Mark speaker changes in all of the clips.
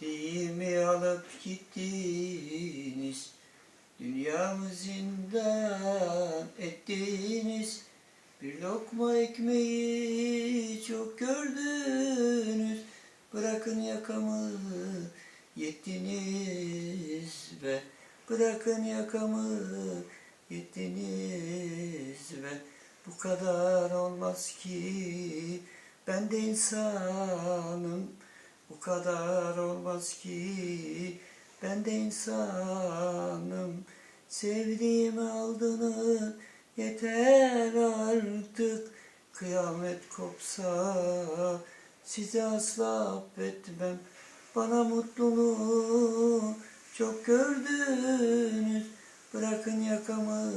Speaker 1: Sevdiğimi alıp gittiniz. Dünyamı zindan ettiniz. Bir lokma ekmeği çok gördünüz. Bırakın yakamı yettiniz be. Bırakın yakamı yettiniz be. Bu kadar olmaz ki ben de insanım. Bu kadar olmaz ki ben de insanım. Sevdiğimi aldığını yeter artık. Kıyamet kopsa sizi asla affetmem. Bana mutluluğu çok gördünüz. Bırakın yakamı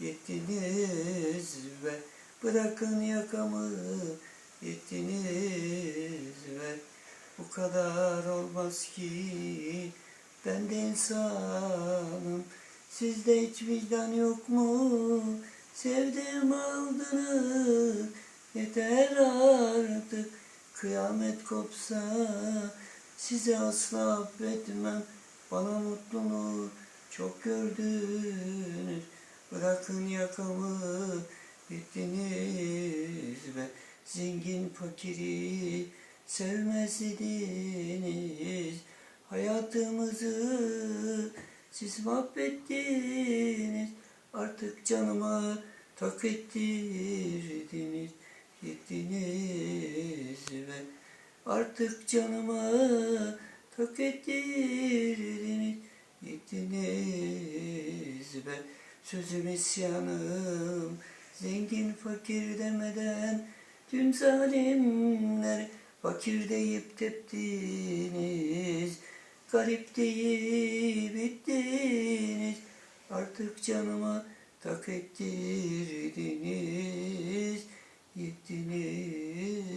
Speaker 1: yettiniz ve bırakın yakamı yettiniz ve bu kadar olmaz ki ben de insanım. Sizde hiç vicdan yok mu? Sevdiğim aldığını yeter artık. Kıyamet kopsa sizi asla affetmem. Bana mutluluğu çok gördünüz. Bırakın yakamı bittiniz ve zengin fakiri sevmez idiniz. Hayatımızı siz mahvettiniz. Artık canıma tak ettirdiniz. Gittiniz ve artık canıma tak ettirdiniz. Gittiniz ve sözüm isyanım. Zengin fakir demeden tüm zalimler fakir deyip teptiniz. Garip deyip bittiniz. Artık canıma tak ettirdiniz. Gittiniz